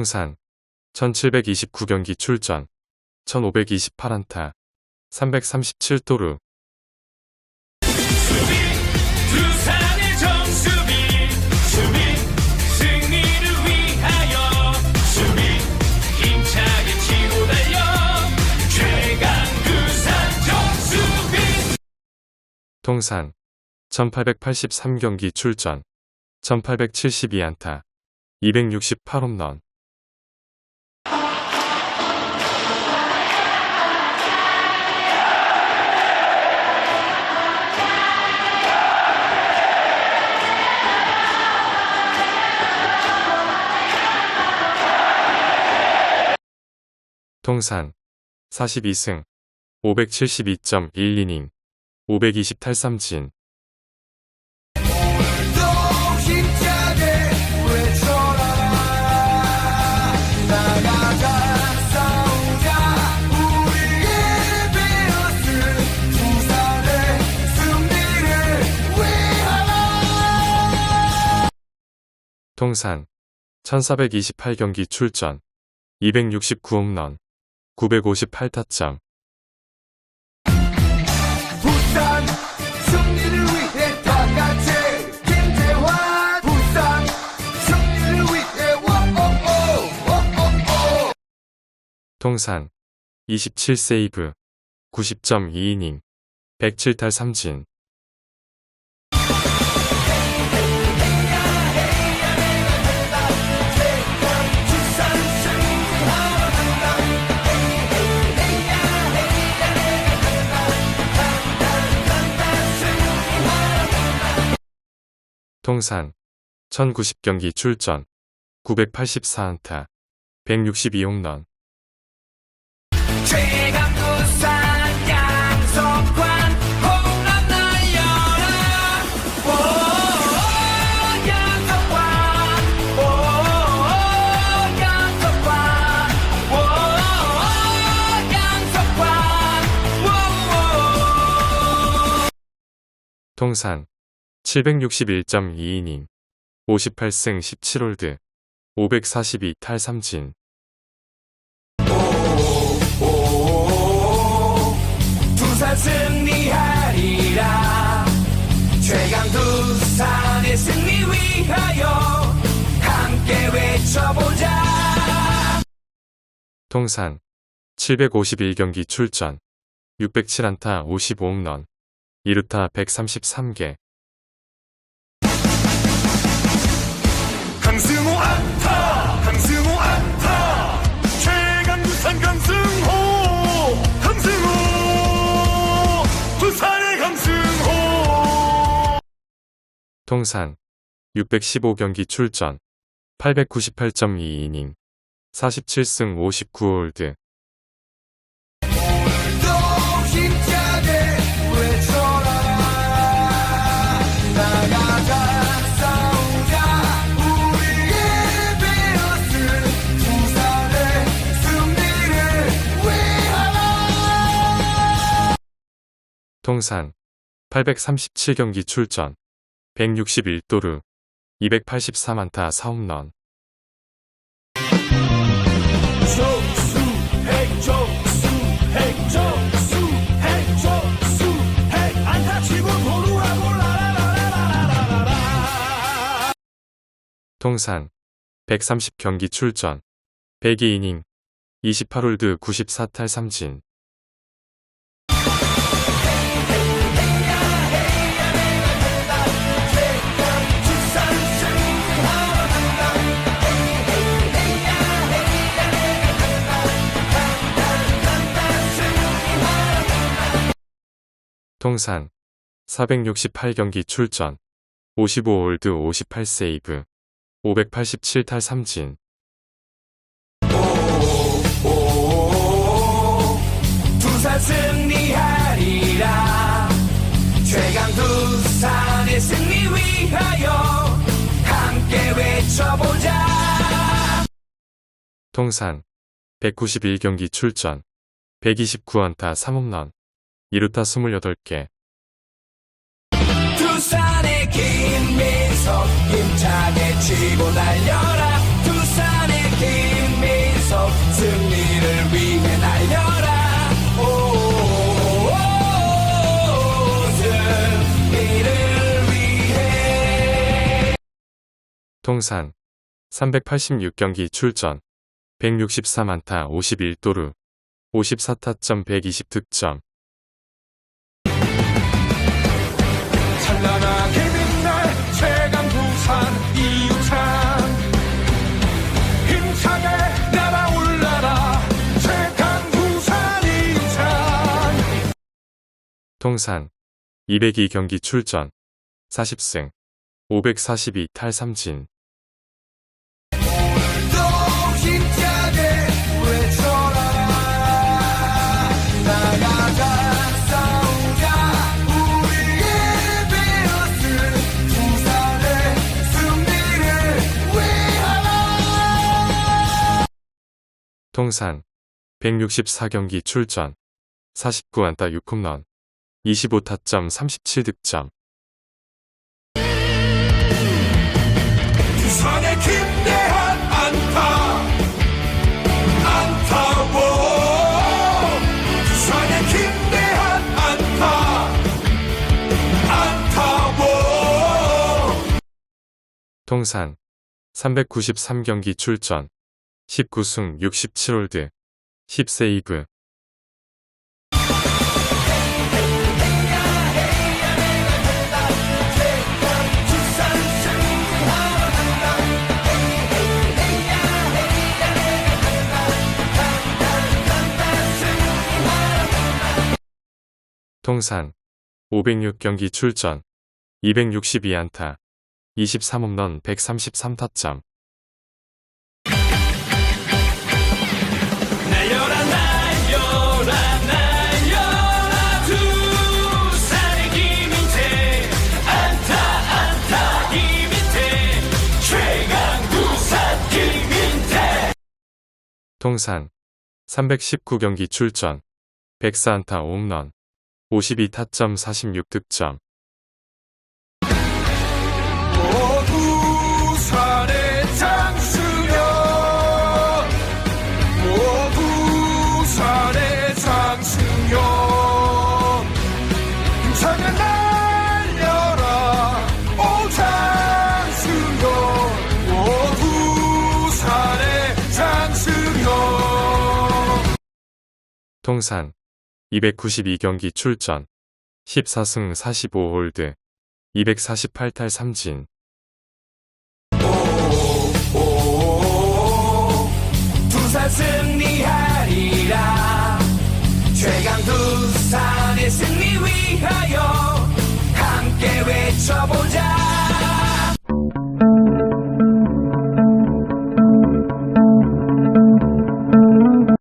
통산 1729경기 출전. 1528안타. 337도루. 두산의 정수비. 수비 승리를 위하여. 수비 힘차게 치고 달려. 최강 두산 정수비. 통산. 1883경기 출전. 1872안타. 268홈런 통산 42승 572.12이닝 520 탈삼진. 통산 1428경기 출전 269홈런 958타점. 부산 승리를 위해 다 같이 김재환. 부산 승리를 위해 워오오 통산 27세이브 90.2이닝 107탈 삼진 통산 1090경기 출전. 984안타. 162홈런. 최강 두산 양석환 홈런 날려라. 오 양석환 오 양석환 오 양석환 오. 통산 761.2이닝 58승 17홀드 542 탈 삼진. 두산 승리하리라. 최강 두산의 승리 위하여 함께 외쳐보자. 통산 751경기 출전 607안타 55홈런 2루타 133개 통산 615경기 출전. 898.2이닝 47승 59홀드 또 힘차게 외쳐라 나가자 싸우자 우리의 베어스 부산의 승리를 위하여 통산 837경기 출전 161도루 283안타 4홈런 정수 핵정수 핵정수 핵정수 핵. 안타 치고 도루하고 라라라라라라라 통산 130경기 출전. 102이닝 28홀드 94탈 삼진 통산 468경기 출전 55홀드 58세이브 587탈 삼진. 두산 승리하리라. 최강 두산의 승리 위하여 함께 외쳐보자. 통산 191경기 출전 129안타 3홈런 이루타 28개. 두산의 김민석 힘차게 치고 날려라. 두산의 김민석 승리를 위해 날려라. 승리를 위해. 통산 386경기 출전. 164만타 51도루 54타점 120득점. 통산 202 경기 출전. 40승. 542 탈 삼진 또 힘차게 외쳐라 나가자 싸우자 우리의 베어스 부산의 승리를 위하여 통산 164경기 출전. 49안타 6홈런 25타점 37득점. 부산의 김대한 안타. 안타워 부산의 김대한 안타. 안타워 통산 393경기 출전. 19승 67홀드. 10세이브 통산 506경기 출전 262안타 23홈런 133타점 날려라 날려라 날려라 두산의 김인태 안타 안타 김인태 최강 두산 김인태 통산 319경기 출전 104안타 5홈런 52타점 46득점. 부산 292경기 출전. 14승 45홀드. 248탈 삼진. 두산 승리하리라. 최강 두산의 승리 위하여 함께 외쳐보자